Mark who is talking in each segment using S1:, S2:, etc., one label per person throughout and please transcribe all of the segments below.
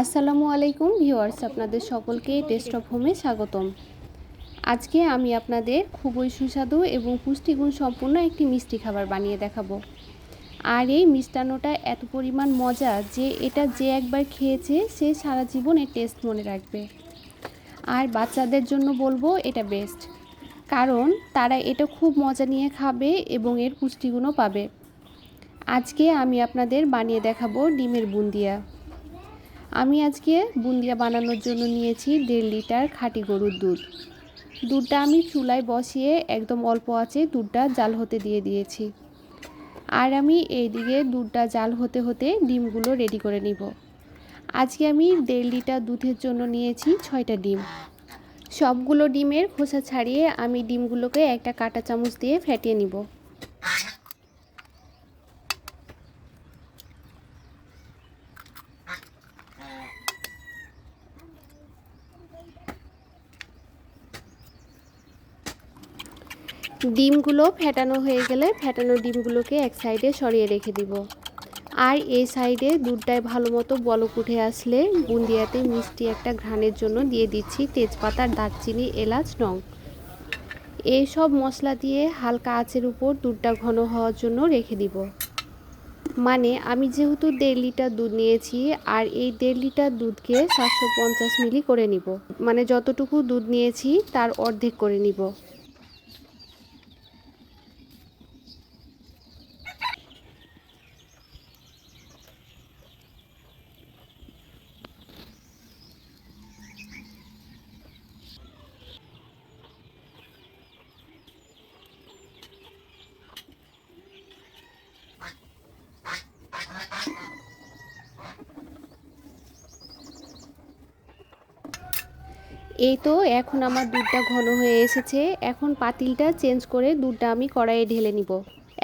S1: আসসালামু আলাইকুম ভিউয়ার্স, আপনাদের সকলকে টেস্ট অফ হোমে স্বাগতম। আজকে আমি আপনাদের খুবই সুস্বাদু এবং পুষ্টিগুণ সম্পূর্ণ একটি মিষ্টি খাবার বানিয়ে দেখাবো। আর এই মিষ্টান্নটা এত পরিমাণ মজা যে এটা যে একবার খেয়েছে, সে সারা জীবন টেস্ট মনে রাখবে। আর বাচ্চাদের জন্য বলব এটা বেস্ট কারণ তারা এটা খুব মজা নিয়ে খাবে এবং এর পুষ্টিগুণও পাবে। আজকে আমি আপনাদের বানিয়ে দেখাবো ডিমের বুন্দিয়া। আমি আজকে বুন্দিয়া বানানোর জন্য নিয়েছি দেড় লিটার খাঁটি গরুর দুধ। দুধটা আমি চুলায় বসিয়ে একদম অল্প আছে দুধটা জাল হতে দিয়ে দিয়েছি। আর আমি এইদিকে দুধটা জাল হতে হতে ডিমগুলো রেডি করে নিব। আজকে আমি দেড় লিটার দুধের জন্য নিয়েছি ছয়টা ডিম। সবগুলো ডিমের খোসা ছাড়িয়ে আমি ডিমগুলোকে একটা কাঁটা চামচ দিয়ে ফেটিয়ে নিব। ডিমগুলো ফেটানো হয়ে গেলে ফেটানো ডিমগুলোকে এক সাইডে সরিয়ে রেখে দিব। আর এই সাইডে দুধটায় ভালো মতো বলক উঠে আসলে বুন্দিয়াতে মিষ্টি একটা ঘ্রাণের জন্য দিয়ে দিচ্ছি তেজপাতা, দারচিনি, এলাচ, নং। এই সব মশলা দিয়ে হালকা আঁচের উপর দুধটা ঘন হওয়ার জন্য রেখে দিব। মানে আমি যেহেতু দেড় লিটার দুধ নিয়েছি আর এই দেড় লিটার দুধকে সাতশো পঞ্চাশ মিলি করে নিব। মানে যতটুকু দুধ নিয়েছি তার অর্ধেক করে নিব। এই তো এখন আমার দুধটা ঘন হয়ে এসেছে। এখন পাতিলটা চেঞ্জ করে দুধটা আমি কড়াইয়ে ঢেলে নিব।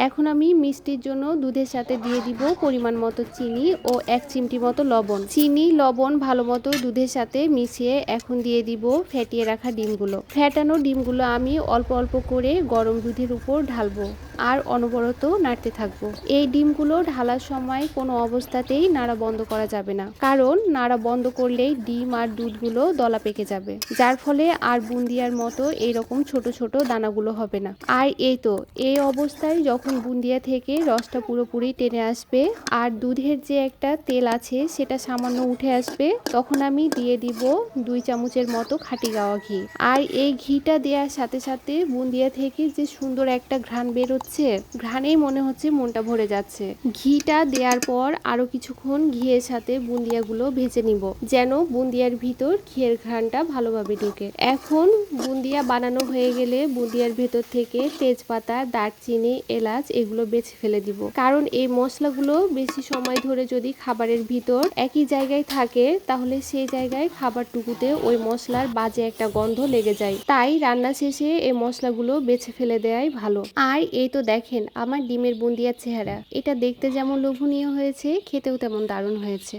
S1: এখন আমি মিষ্টির জন্য দুধের সাথে দিয়ে দিব পরিমাণ মতো চিনি ও এক চিমটি মতো লবণ। চিনি, লবণ ভালো মতো দুধের সাথে মিশিয়ে এখন দিয়ে দিব ফেটিয়ে রাখা ডিমগুলো। ফেটানো ডিমগুলো আমি অল্প অল্প করে গরম দুধের উপর ঢালবো। আর অনবরত নাড়তে থাকব। এই ডিমগুলো ঢালার সময় কোনো অবস্থাতেই নাড়া বন্ধ করা যাবে না। কারণ নাড়া বন্ধ করলেই ডিম আর দুধগুলো দলা পেকে যাবে। যার ফলে আর বুন্দিয়ার মতো এইরকম ছোট ছোট দানাগুলো হবে না। আর এই তো, এই অবস্থায় যখন বুন্দিয়া থেকে রসটা পুরোপুরি টেনে আসবে আর দুধের যে একটা তেল আছে সেটা সামান্য উঠে আসবে, তখন আমি দিয়ে দিব দুই চামচের মতো খাঁটি গাওয়া ঘি। আর এই ঘিটা দেওয়ার সাথে সাথে বুন্দিয়া থেকে যে সুন্দর একটা ঘ্রাণ বেরোচ্ছে ঘ্রাণেই মনে হচ্ছে মনটা ভরে যাচ্ছে। ঘিটা দেওয়ার পর আরও কিছুক্ষণ ঘিয়ের সাথে বুন্দিয়াগুলো ভেজে নিব, যেন বুন্দিয়ার ভিতর ঘিয়ের ঘ্রাণটা ভালোভাবে ঢুকে। এখন বুন্দিয়া বানানো হয়ে গেলে বুন্দিয়ার ভেতর থেকে তেজপাতা, দারচিনি, এলাচ এগুলো বেছে ফেলে দিব। কারণ এই মশলাগুলো বেশি সময় ধরে যদি খাবারের ভিতর একই জায়গায় থাকে, তাহলে সেই জায়গায় খাবারটুকুতে ওই মশলার বাজে একটা গন্ধ লেগে যায়। তাই রান্না শেষে এই মশলাগুলো বেছে ফেলে দেওয়াই ভালো। আর এই তো দেখেন, আমার ডিমের বুন্দিয়ার চেহারা। এটা দেখতে যেমন লোভনীয় হয়েছে, খেতেও তেমন দারুণ হয়েছে।